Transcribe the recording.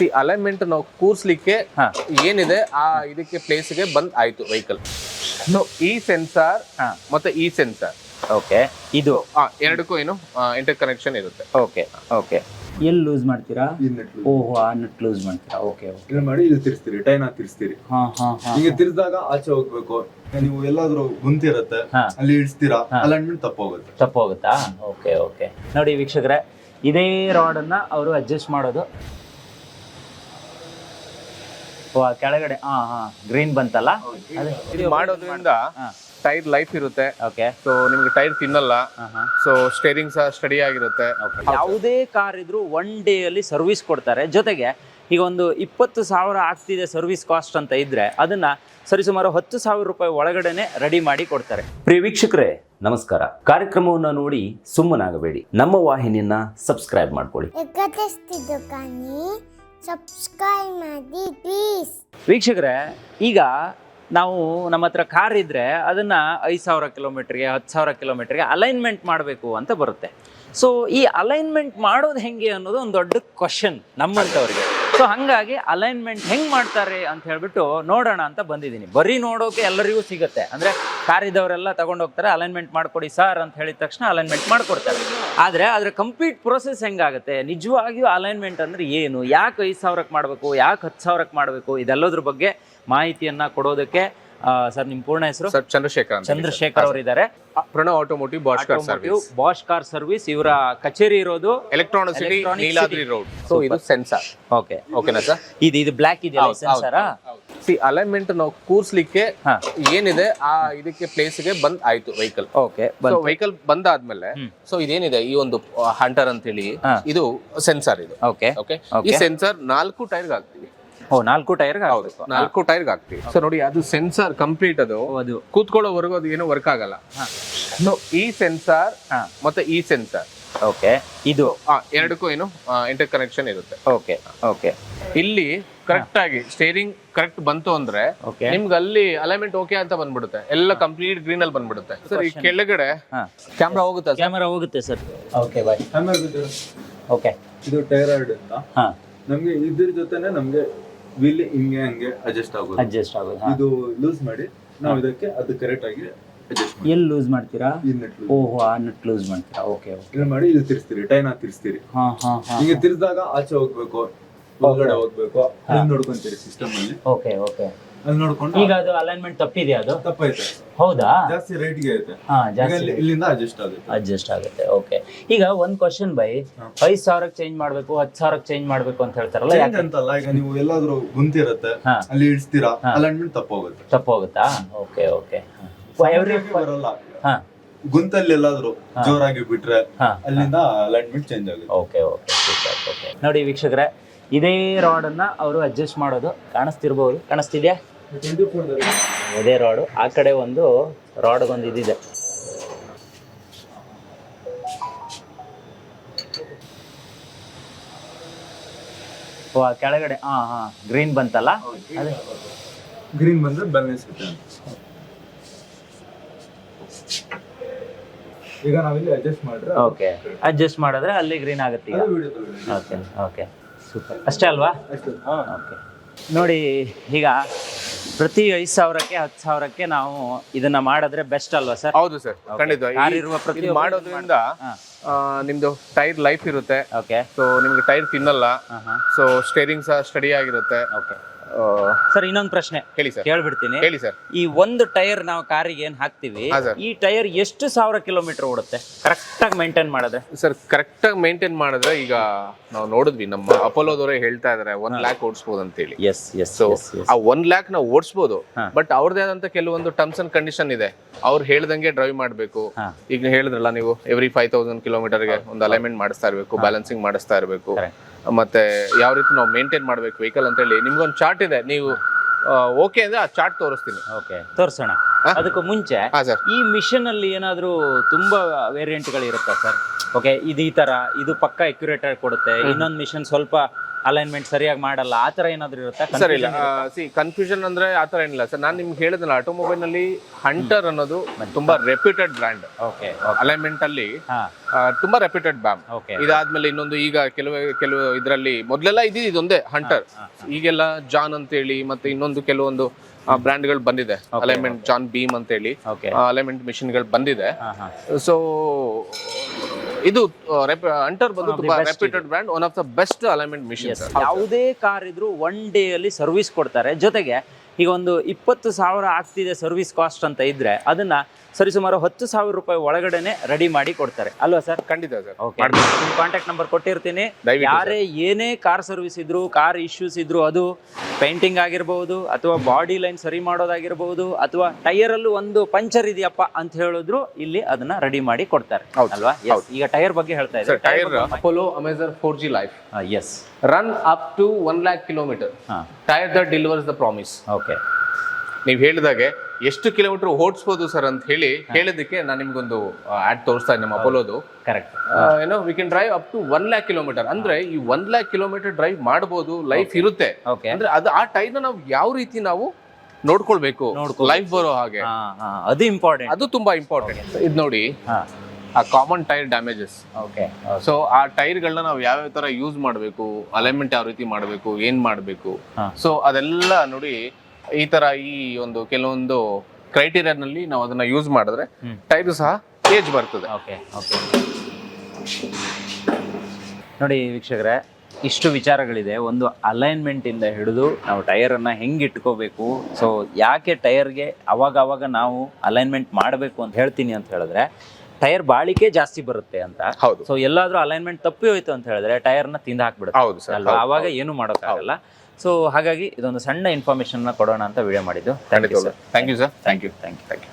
C alignment ನಾವು ಕೂರ್ಸ್ಲಿಕ್ಕೆ ಹಾ. ಏನಿದೆ ಆ ಇದಕ್ಕೆ ಪ್ಲೇಸ್ಗೆ ಬಂದ್ ಆಯ್ತು ವೆಹಿಕಲ್ ಈ ಸೆನ್ಸಾರ್ ಹಾ. ಮತ್ತೆ ಈ ಸೆನ್ಸಾರ್ ಓಕೆ ಇದು. ಎರಡಕ್ಕೂ ಏನು ಇಂಟರ್ ಕನೆಕ್ಷನ್ ಇರುತ್ತೆ. ಓಕೆ ಓಕೆ ಎಲ್ಲಿ ಲೂಸ್ ಮಾಡ್ತೀರಾ? ಓಹೋ ಆ ನಟ್ ಲೂಸ್ ಮಾಡ್ತೀರಾ? ಓಕೆ ಓಕೆ ಇಲ್ಲಿ ಮಾಡಿ ಇಲ್ಲಿ ತಿರ್ಸ್ತೀರಿ ಟೈನ ತಿರ್ಸ್ತೀರಿ. ಹಾ ಹಾ ಹಾ ಹೀಗೆ ತಿರ್ಸಿದಾಗ ಆಚೆ ಹೋಗ್ಬೇಕು. ನೀವು ಎಲ್ಲಾದ್ರೂ ಗುಂತಿರುತ್ತೆ ಹಾ. ಅಲ್ಲಿ ಇಳಿಸ್ತೀರಾ ಅಲೈನ್ಮೆಂಟ್ ತಪ್ಪೋಗುತ್ತೆ. ತಪ್ಪು ಹೋಗುತ್ತಾ ಓಕೆ ಓಕೆ ನೋಡಿ ವೀಕ್ಷಕರೇ ಇದೇ ರಾಡನ್ನ ಅವರು ಅಡ್ಜಸ್ಟ್ ಮಾಡೋದು. ಓ ಆ ಕೆಳಗಡೆ ಹಾ ಹಾ ಗ್ರೀನ್ ಬಂತಲ್ಲ? ಅದೇ ಇದು ಮಾಡೋದ್ರಿಂದ ಟೈರ್ ಲೈಫ್ ಇರುತ್ತೆ. ಓಕೆ ಸೊ ನಿಮ್ಗೆ ಟೈರ್ ತಿನ್ನಲ್ಲ. ಸೊ ಸ್ಟೇರಿಂಗ್ ಸಹ ಸ್ಟಡಿ ಆಗಿರುತ್ತೆ. ಯಾವುದೇ ಕಾರ್ ಇದ್ರೂ ಒನ್ ಡೇ ಅಲ್ಲಿ ಸರ್ವಿಸ್ ಕೊಡ್ತಾರೆ. ಜೊತೆಗೆ ಈಗ ಒಂದು ಇಪ್ಪತ್ತು ಸಾವಿರ ಆಗ್ತಿದೆ ಸರ್ವಿಸ್ ಕಾಸ್ಟ್ ಅಂತ ಇದ್ರೆ ಅದನ್ನ ಸರಿಸುಮಾರು ಹತ್ತು ಸಾವಿರ ರೂಪಾಯಿ ಒಳಗಡೆನೆ ರೆಡಿ ಮಾಡಿ ಕೊಡ್ತಾರೆ. ಪ್ರಿಯ ವೀಕ್ಷಕರೇ ನಮಸ್ಕಾರ. ಕಾರ್ಯಕ್ರಮವನ್ನ ನೋಡಿ ಸುಮ್ಮನಾಗಬೇಡಿ. ನಮ್ಮ ವಾಹಿನಿಯನ್ನ ಸಬ್ಸ್ಕ್ರೈಬ್ ಮಾಡ್ಕೊಳ್ಳಿ. ಸಬ್ಸ್ಕ್ರೈಬ್ ಮಾಡಿ ಪ್ಲೀಸ್ ವೀಕ್ಷಕರೇ, ಈಗ ನಾವು ನಮ್ಮ ಹತ್ರ ಕಾರ್ ಇದ್ರೆ ಅದನ್ನ ಐದು ಸಾವಿರ ಕಿಲೋಮೀಟ್ರಿಗೆ ಹತ್ತು ಸಾವಿರ ಕಿಲೋಮೀಟ್ರಿಗೆ ಅಲೈನ್ಮೆಂಟ್ ಮಾಡಬೇಕು ಅಂತ ಬರುತ್ತೆ. ಸೊ ಈ ಅಲೈನ್ಮೆಂಟ್ ಮಾಡೋದು ಹೆಂಗೆ ಅನ್ನೋದು ಒಂದು ದೊಡ್ಡ ಕ್ವಶನ್ ನಮ್ಮಂಥವ್ರಿಗೆ ಸೊ ಹಂಗಾಗಿ ಅಲೈನ್ಮೆಂಟ್ ಹೆಂಗ್ ಮಾಡ್ತಾರೆ ಅಂತ ಹೇಳ್ಬಿಟ್ಟು ನೋಡೋಣ ಅಂತ ಬಂದಿದ್ದೀನಿ. ಬರೀ ನೋಡೋಕೆ ಎಲ್ಲರಿಗೂ ಸಿಗುತ್ತೆ. ಅಂದ್ರೆ ಕಾರ್ ಇದ್ದವರೆಲ್ಲ ತಗೊಂಡು ಹೋಗ್ತಾರೆ ಅಲೈನ್ಮೆಂಟ್ ಮಾಡ್ಕೊಡಿ ಸರ್ ಅಂತ ಹೇಳಿದ ತಕ್ಷಣ ಅಲೈನ್ಮೆಂಟ್ ಮಾಡ್ಕೊಡ್ತಾರೆ. ಆದರೆ ಅದ್ರ ಕಂಪ್ಲೀಟ್ ಪ್ರೋಸೆಸ್ ಹೆಂಗಾಗುತ್ತೆ? ನಿಜವಾಗಿಯೂ ಅಲೈನ್ಮೆಂಟ್ ಅಂದ್ರೆ ಏನು? ಯಾಕೆ ಐದು ಸಾವಿರಕ್ಕೆ ಮಾಡಬೇಕು? ಯಾಕೆ ಹತ್ತು ಸಾವಿರಕ್ಕೆ ಮಾಡಬೇಕು? ಇದೆಲ್ಲದ್ರ ಬಗ್ಗೆ ಮಾಹಿತಿಯನ್ನ ಕೊಡೋದಕ್ಕೆ ಸರ್ ನಿಮ್ಮ ಪೂರ್ಣ ಹೆಸರು? ಸರ್ ಚಂದ್ರಶೇಖರ್ ಅಂತ ಚಂದ್ರಶೇಖರ್ ಅವರು ಇದ್ದಾರೆ Pranav automotive Bosch car service Bosch car service ಇವರ ಕಚೇರಿ ಇರೋದು Electronic City Neeladri road so ಇದು ಸೆನ್ಸಾರ್ ಓಕೆ ಓಕೆನಾ ಸರ್ ಇದು ಇದು ಬ್ಲ್ಯಾಕ್ ಇದೆಯಲ್ಲ ಸೆನ್ಸರಾ ಸಿ ಅಲೈನ್ಮೆಂಟ್ ನಾವು ಕೂರ್ಸ್ಲಿಕ್ಕೆ. ಏನಿದೆ ಆ ಇದಕ್ಕೆ ಪ್ಲೇಸ್ಗೆ ಬಂದ್ ಆಯ್ತು ವೆಹಿಕಲ್ ಓಕೆ ಸೊ ವೆಹಿಕಲ್ ಬಂದಾದ್ಮೇಲೆ ಸೊ ಇದೇನಿದೆ ಈ ಒಂದು ಹಂಟರ್ ಅಂತ ಹೇಳಿ ಇದು ಸೆನ್ಸಾರ್ ಇದು. ಓಕೆ ಓಕೆ ಈ. ಸೆನ್ಸಾರ್ ನಾಲ್ಕು ಟೈರ್ಗೆ ಹಾಕ್ತೀವಿ. ನಾಲ್ಕು ಟೈರ್ ಹೌದು. ನಾಲ್ಕು ಟೈರ್ಗೆ ಹಾಕ್ತೀವಿ. ಸೊ ನೋಡಿ ಅದು ಸೆನ್ಸಾರ್ ಕಂಪ್ಲೀಟ್ ಅದು. ಅದು. ಕೂತ್ಕೊಳ್ಳೋವರೆಗೂ ಅದು ಏನು ವರ್ಕ್ ಆಗಲ್ಲ. ಈ ಸೆನ್ಸಾರ್ ಮತ್ತೆ ಈ ಸೆನ್ಸಾರ್ ಓಕೆ ಇದು. ಎರಡಕ್ಕೂ ಏನು ಇಂಟರ್ ಕನೆಕ್ಷನ್ ಇರುತ್ತೆ. Okay okay. ಇಲ್ಲಿ ಕರೆಕ್ಟ್ ಆಗಿ ಸ್ಟೇರಿಂಗ್ ಕರೆಕ್ಟ್ ಬಂತು ಅಂದ್ರೆ ಓಕೆ. ನಿಮ್ಗೆ ಅಲ್ಲಿ ಅಲೈನ್ಮೆಂಟ್ ಓಕೆ ಅಂತ ಬಂದ್ಬಿಡುತ್ತೆ. ಎಲ್ಲ ಕಂಪ್ಲೀಟ್ ಗ್ರೀನ್ ಅಲ್ಲಿ ಬಂದ್ಬಿಡುತ್ತೆ. ಸರ್ ಈ ಕೆಳಗಡೆ ಹಾ. ಕ್ಯಾಮ್ರಾ ಹೋಗುತ್ತೆ ಕ್ಯಾಮ್ರಾ ಕ್ಯಾಮೆರಾ ಹೋಗುತ್ತೆ ಸರ್. Okay bye okay. ಇದು ಟೈರಾಯ್ಡ್ ಅಂತ. ನಮಗೆ ನಮ್ಗೆ ಇದ್ರ ಜೊತೆನೆ ನಮ್ಗೆ ವೀಲ್ ಹಿಂಗೆ ಹಂಗೆ ಅಡ್ಜಸ್ಟ್ ಆಗೋದು. ಅಡ್ಜಸ್ಟ್ ಆಗೋದು ಇದು ಲೂಸ್ ಮಾಡಿ ನಾವು ಇದಕ್ಕೆ ಅದು ಕರೆಕ್ಟ್ ಆಗಿ ಅಡ್ಜಸ್ಟ್ ಮಾಡಿ. ಎಲ್ಲಿ ಲೂಸ್ ಮಾಡ್ತೀರಾ? ಈ ನೆಟ್ ಓಹೋ ಆ ನಟ್ ಲೂಸ್ ಮಾಡ್ತೀರಾ? ಓಕೆ ಓಕೆ ಇಲ್ಲಿ ಮಾಡಿ ಇಲ್ಲಿ ತಿರ್ಸ್ತೀರಿ ಟೈನ ತಿರ್ಸ್ತೀರಿ. ಹಾ ಹಾ ಹಾ ಹಿಂಗೆ ತಿರ್ಸಿದಾಗ ಆಚೆ ಹೋಗ್ಬೇಕು ಒಳಗಡೆ ಹೋಗ್ಬೇಕು ಅಲ್ಲಿ ನೋಡ್ಕೊಂತೀರಿ ಸಿಸ್ಟಮ್ ಅಲ್ಲಿ. ಓಕೆ ಓಕೆ ಅಲ್ಲಿ ನೋಡ್ಕೊಂಡು ಈಗ ಅದು ಅಲೈನ್ಮೆಂಟ್ ತಪ್ಪಿದೆ ಅದು? ತಪ್ಪೈತೆ ಹೌದಾ? ಜಾಸ್ತಿ ರೈಟ್ಗೆ ಐತೆ. ಹಾ ಜಾಸ್ತಿ. ಇಲ್ಲಿಂದ ಅಡ್ಜಸ್ಟ್ ಆಗುತ್ತೆ. ಅಡ್ಜಸ್ಟ್ ಆಗುತ್ತೆ ಓಕೆ ಈಗ ಒಂದ್ ಕ್ವಶನ್ ಬೈ ಐದ್ ಸಾವಿರಕ್ಕೆ ಚೇಂಜ್ ಮಾಡ್ಬೇಕು ಹತ್ತು ಸಾವಿರಕ್ಕೆ ಚೇಂಜ್ ಮಾಡ್ಬೇಕು ಅಂತ ಹೇಳ್ತಾರಲ್ಲ ಯಾಕೆ? ಅಂತಲ್ಲ ಈಗ ನೀವು ಎಲ್ಲಾದ್ರೂ ಗುಂತಿರುತ್ತೆ ಹಾ. ಅಲ್ಲಿ ಇಡ್ತೀರಾ ಅಲೈನ್ಮೆಂಟ್ ತಪ್ಪೋಗುತ್ತೆ. ತಪ್ಪು ಹೋಗುತ್ತಾ ಓಕೆ ಓಕೆ ಎವ್ರಿ ಬರಲ್ಲ. ಹಾ. ಗುಂತಲ್ಲಿ ಎಲ್ಲಾದ್ರೂ ಜೋರಾಗಿ ಬಿಟ್ರೆ ಹಾ. ಅಲ್ಲಿಂದ ಅಲೈನ್ಮೆಂಟ್ ಚೇಂಜ್ ಆಗುತ್ತೆ. ಓಕೆ ಓಕೆ ಓಕೆ ನೋಡಿ ವೀಕ್ಷಕರೇ ಇದೇ ರಾಡನ್ನು ಅವರು ಅಡ್ಜಸ್ಟ್ ಮಾಡೋದು. ಕಾಣಿಸ್ತಿರ್ಬೋದು. ಕಾಣಿಸ್ತಿದ್ಯಾ? ಇದೇ ರಾಡು ಆ ಕಡೆ ಒಂದು ರಾಡ್ ಒಂದು ಇದಿದೆ ಓ ಕೆಳಗಡೆ. ಹಾಂ ಹಾಂ ಗ್ರೀನ್ ಬಂತಲ್ಲ? ಅದೇ. ಗ್ರೀನ್ ಬಂದ್ರೆ ಬ್ಯಾಲೆನ್ಸ್ ಈಗ ನಾವಿಲ್ಲಿ ಅಡ್ಜಸ್ಟ್ ಮಾಡ್ರೆ ಓಕೆ ಅಡ್ಜಸ್ಟ್ ಮಾಡಿದ್ರೆ ಅಲ್ಲಿ ಗ್ರೀನ್ ಆಗುತ್ತೆ ಈಗ. ಅದು. ಓಕೆ ಓಕೆ ಸೂಪರ್ ಅಷ್ಟೇ ಅಲ್ವಾ. ಓಕೆ ನೋಡಿ ಈಗ ಪ್ರತಿ ಐದು ಸಾವಿರಕ್ಕೆ ಹತ್ತು ಸಾವಿರಕ್ಕೆ ನಾವು ಇದನ್ನ ಮಾಡಿದ್ರೆ ಬೆಸ್ಟ್ ಅಲ್ವಾ ಸರ್ ಹೌದು ಸರ್ ಖಂಡಿತ. ಕಾರ್ ಇರುವ ಪ್ರತಿ ಇದು ಮಾಡೋದ್ರಿಂದ. ಆ, ನಿಮ್ದು ಟೈರ್ ಲೈಫ್ ಇರುತ್ತೆ. ಓಕೆ ಸೊ ನಿಮ್ಗೆ ಟೈರ್ ತಿನ್ನಲ್ಲ. ಸೊ ಸ್ಟೇರಿಂಗ್ ಸಹ ಸ್ಟಡಿ ಆಗಿರುತ್ತೆ. ಓಕೆ ಸರ್ ಇನ್ನೊಂದು ಪ್ರಶ್ನೆ ಹೇಳಿ ಸರ್. ಕೇಳ್ಬಿಡ್ತೀನಿ. ಹೇಳಿ ಸರ್. ಈ ಒಂದು ಟೈರ್ ನಾವು ಕಾರಿಗೆ ಏನ್ ಹಾಕ್ತಿವಿ ಹಾ, sir. ಈ ಟೈರ್ ಎಷ್ಟು ಸಾವಿರ ಕಿಲೋಮೀಟರ್ ಓಡುತ್ತೆ? ಕರೆಕ್ಟ್ ಆಗಿ ಮೇಂಟೈನ್ ಮಾಡಿದ್ರೆ. ಸರ್ ಕರೆಕ್ಟ್ ಆಗಿ ಮೇಂಟೈನ್ ಮಾಡಿದ್ರೆ ಈಗ ನಾವು ನೋಡಿದ್ವಿ ನಮ್ಮ ಅಪೋಲೋದವರೇ ಹೇಳ್ತಾ ಇದಾರೆ ಒನ್ ಲ್ಯಾಕ್ ಓಡಿಸ್ಬೋದು ಅಂತ ಹೇಳಿ ಎಸ್ ಎಸ್ ಸೊ ಆ ಒನ್ ಲ್ಯಾಕ್ ನಾವು ಓಡಿಸ್ಬೋದು ಬಟ್ ಅವ್ರದೇ ಆದಂತ ಕೆಲವೊಂದು ಟರ್ಮ್ಸ್ ಅಂಡ್ ಕಂಡೀಷನ್ ಇದೆ. ಅವ್ರು ಹೇಳ್ದಂಗೆ ಡ್ರೈವ್ ಮಾಡಬೇಕು. ಹಾ. ಈಗ ಹೇಳಿದ್ರಲ್ಲ ನೀವು ಎವ್ರಿ ಫೈವ್ ತೌಸಂಡ್ ಕಿಲೋಮೀಟರ್ಗೆ ಒಂದು ಅಲೈನ್ಮೆಂಟ್ ಮಾಡಿಸ್ತಾ ಇರಬೇಕು ಬ್ಯಾಲೆನ್ಸಿಂಗ್ ಮಾಡಿಸ್ತಾ ಇರಬೇಕು. Correct. ಮತ್ತೆ ಯಾವ ರೀತಿ ನಾವು ಮೇಂಟೈನ್ ಮಾಡ್ಬೇಕು ವೆಹಿಕಲ್ ಅಂತ ಹೇಳಿ ನಿಮ್ಗೊಂದು ಚಾರ್ಟ್ ಇದೆ. ನೀವು ಓಕೆ ಅಂದ್ರೆ ಆ ಚಾರ್ಟ್ ತೋರಿಸ್ತೀನಿ. ಓಕೆ ತೋರ್ಸೋಣ. ಹಾ? ಅದಕ್ಕೂ ಮುಂಚೆ ಹಾ ಸರ್ ಈ ಮಿಷನ್ ಅಲ್ಲಿ ಏನಾದ್ರೂ ತುಂಬಾ ವೇರಿಯಂಟ್ಗಳು ಇರುತ್ತಾ ಸರ್ ಓಕೆ ಇದು ಈ ತರ ಇದು ಪಕ್ಕ ಅಕ್ಯುರೇಟ್ ಆಗಿ ಕೊಡುತ್ತೆ ಇನ್ನೊಂದು ಮಿಷನ್ ಸ್ವಲ್ಪ ಅಲೈನ್ಮೆಂಟ್ ಸರಿಯಾಗಿ ಮಾಡಲ್ಲ. ಆ ಥರ ಏನಾದರೂ ಇರುತ್ತೆ? ಸರ್ ಇಲ್ಲ. ಸಿ ಕನ್ಫ್ಯೂಷನ್ ಅಂದ್ರೆ ಆ ಥರ ಏನಿಲ್ಲ. ಸರ್ ನಾನು ನಿಮ್ಗೆ ಹೇಳಿದ್ನಲ್ಲ ಆಟೋಮೊಬೈಲ್ನಲ್ಲಿ ಹಂಟರ್ ಅನ್ನೋದು ತುಂಬಾ ರೆಪ್ಯೂಟೆಡ್ ಬ್ರ್ಯಾಂಡ್ ಓಕೆ ಅಲೈನ್ಮೆಂಟ್ ಅಲ್ಲಿ ತುಂಬಾ ರೆಪ್ಯೂಟೆಡ್ ಬ್ಯಾಮ್ ಓಕೆ. ಇದಾದ್ಮೇಲೆ ಇನ್ನೊಂದು ಈಗ ಕೆಲವು ಕೆಲವು ಇದರಲ್ಲಿ ಮೊದಲೆಲ್ಲ ಇದು ಇದೊಂದೇ ಹಂಟರ್ ಈಗೆಲ್ಲ ಜಾನ್ ಅಂತೇಳಿ ಮತ್ತೆ ಇನ್ನೊಂದು ಕೆಲವೊಂದು ಬ್ರ್ಯಾಂಡ್ಗಳು ಬಂದಿದೆ. ಅಲೈನ್ಮೆಂಟ್ ಜಾನ್ ಬೀಮ್ ಅಂತೇಳಿ ಹೇಳಿ ಅಲೈನ್ಮೆಂಟ್ ಮಿಷಿನ್ಗಳು ಬಂದಿದೆ. ಸೊ ಇದು ಅಂಟರ್ ಬಂದು ತುಂಬಾ reputed brand one of the best alignment machine ಯಾವುದೇ ಕಾರ್ ಇದ್ರೂ ಒನ್ ಡೇ ಅಲ್ಲಿ ಸರ್ವಿಸ್ ಕೊಡ್ತಾರೆ. ಜೊತೆಗೆ ಈಗ ಒಂದು ಇಪ್ಪತ್ತು ಸಾವಿರ ಆಗ್ತಿದೆ ಸರ್ವಿಸ್ ಕಾಸ್ಟ್ ಅಂತ ಇದ್ರೆ ಅದನ್ನ ಸರಿಸುಮಾರು ಹತ್ತು ಸಾವಿರ ರೂಪಾಯಿ ಒಳಗಡೆನೆ ರೆಡಿ ಮಾಡಿ ಕೊಡ್ತಾರೆ. ಅಲ್ವಾ ಸರ್ ಖಂಡಿತ ಸರ್ ಓಕೆ ನಿಮ್ಮ ಕಾಂಟ್ಯಾಕ್ಟ್ ನಂಬರ್ ಕೊಟ್ಟಿರ್ತೀನಿ. ದಯವಿಟ್ಟು ಯಾರೇ ಏನೇ ಕಾರ್ ಸರ್ವಿಸ್ ಇದ್ರು ಕಾರ್ ಇಶ್ಯೂಸ್ ಇದ್ರು ಅದು ಪೇಂಟಿಂಗ್ ಆಗಿರ್ಬೋದು ಅಥವಾ ಬಾಡಿ ಲೈನ್ ಸರಿ ಮಾಡೋದಾಗಿರ್ಬಹುದು ಅಥವಾ ಟೈರ್ ಅಲ್ಲೂ ಒಂದು ಪಂಚರ್ ಇದೆಯಪ್ಪ ಅಂತ ಹೇಳಿದ್ರು ಇಲ್ಲಿ ಅದನ್ನ ರೆಡಿ ಮಾಡಿ ಕೊಡ್ತಾರೆ. ಹೌದು, ಅಲ್ವಾ? Yes. ಈಗ ಟೈರ್ ಬಗ್ಗೆ ಹೇಳ್ತಾ ಸರ್ ಟೈರ್ ಇದ್ದಾರೆ Apollo Amazon four G life yes run up to one lakh kilometre ಹಾ. Tyre the delivers the promise okay ನೀವು ಹೇಳಿದಾಗೆ ಎಷ್ಟು ಕಿಲೋಮೀಟರ್ ಓಡಿಸ್ಬೋದು ಸರ್ ಅಂತ ಹೇಳಿ ಹೇಳೋದಕ್ಕೆ ನಾನು ನಿಮ್ಗೊಂದು ಆಡ್ ತೋರಿಸ್ತಾ ಇದ್ದೀನಿ ನಮ್ಮ ಅಪೋಲೋದು ಕರೆಕ್ಟ್ ಏನೋ we can drive up to one lakh kilometre ಅಂದ್ರೆ ಈ ಒನ್ ಲ್ಯಾಕ್ ಕಿಲೋಮೀಟರ್ ಡ್ರೈವ್ ಮಾಡಬಹುದು ಲೈಫ್ ಇರುತ್ತೆ. ಅಂದ್ರೆ ಅದು ಆ ಟೈರ್ ನಾವು ಯಾವ ರೀತಿ ನಾವು ನೋಡ್ಕೊಳ್ಬೇಕು. ಲೈಫ್ ಬರೋ ಹಾಗೆ. ಅದು ಇಂಪಾರ್ಟೆಂಟ್ ಅದು ತುಂಬಾ ಇಂಪಾರ್ಟೆಂಟ್ ಇದು ನೋಡಿ ಆ common tyre damages okay so ಆ ಟೈರ್ಗಳನ್ನ ನಾವು ಯಾವ ತರ ಯೂಸ್ ಮಾಡಬೇಕು ಅಲೈನ್ಮೆಂಟ್ ಯಾವ ರೀತಿ ಮಾಡಬೇಕು ಏನ್ ಮಾಡಬೇಕು. ಸೊ ಅದೆಲ್ಲ ನೋಡಿ ಈ ತರ ಈ ಒಂದು ಕೆಲವೊಂದು ಕ್ರೈಟೀರಿಯಾನಲ್ಲಿ ನಾವು ಅದನ್ನ ಯೂಸ್ ಮಾಡಿದ್ರೆ ಟೈರ್ ಸಹ ಏಜ್ ಬರ್ತದೆ. ಓಕೆ ಓಕೆ ನೋಡಿ ವೀಕ್ಷಕರೇ ಇಷ್ಟು ವಿಚಾರಗಳಿದೆ. ಒಂದು ಅಲೈನ್ಮೆಂಟ್ ಇಂದ ಹಿಡಿದು ನಾವು ಟೈರ್ ಹೆಂಗೆ ಹೆಂಗ್ ಇಟ್ಕೋಬೇಕು? ಸೊ ಯಾಕೆ ಟೈರ್ಗೆ ಅವಾಗ ಅವಾಗ ನಾವು ಅಲೈನ್ಮೆಂಟ್ ಮಾಡಬೇಕು ಅಂತ ಹೇಳ್ತೀನಿ ಅಂತ ಹೇಳಿದ್ರೆ ಟೈರ್ ಬಾಳಿಕೆ ಜಾಸ್ತಿ ಬರುತ್ತೆ ಅಂತ. ಹೌದು. ಸೊ ಎಲ್ಲಾದ್ರೂ ಅಲೈನ್ಮೆಂಟ್ ತಪ್ಪಿ ಹೋಯ್ತು ಅಂತ ಹೇಳಿದ್ರೆ ಟೈರ್ನ ತಿಂದು ಹಾಕ್ಬಿಡುತ್ತೆ. ಹೌದು ಸರ್. ಅಲ್ವಾ? ಅವಾಗ ಏನು ಮಾಡೋಕ್ಕಾಗಲ್ಲ. ಸೊ ಹಾಗಾಗಿ ಇದೊಂದು ಸಣ್ಣ ಇನ್ಫಾರ್ಮೇಶನ್ ಕೊಡೋಣ ಅಂತ ವಿಡಿಯೋ ಮಾಡಿದ್ದು. Thank you sir thank you sir thank you thank you thank you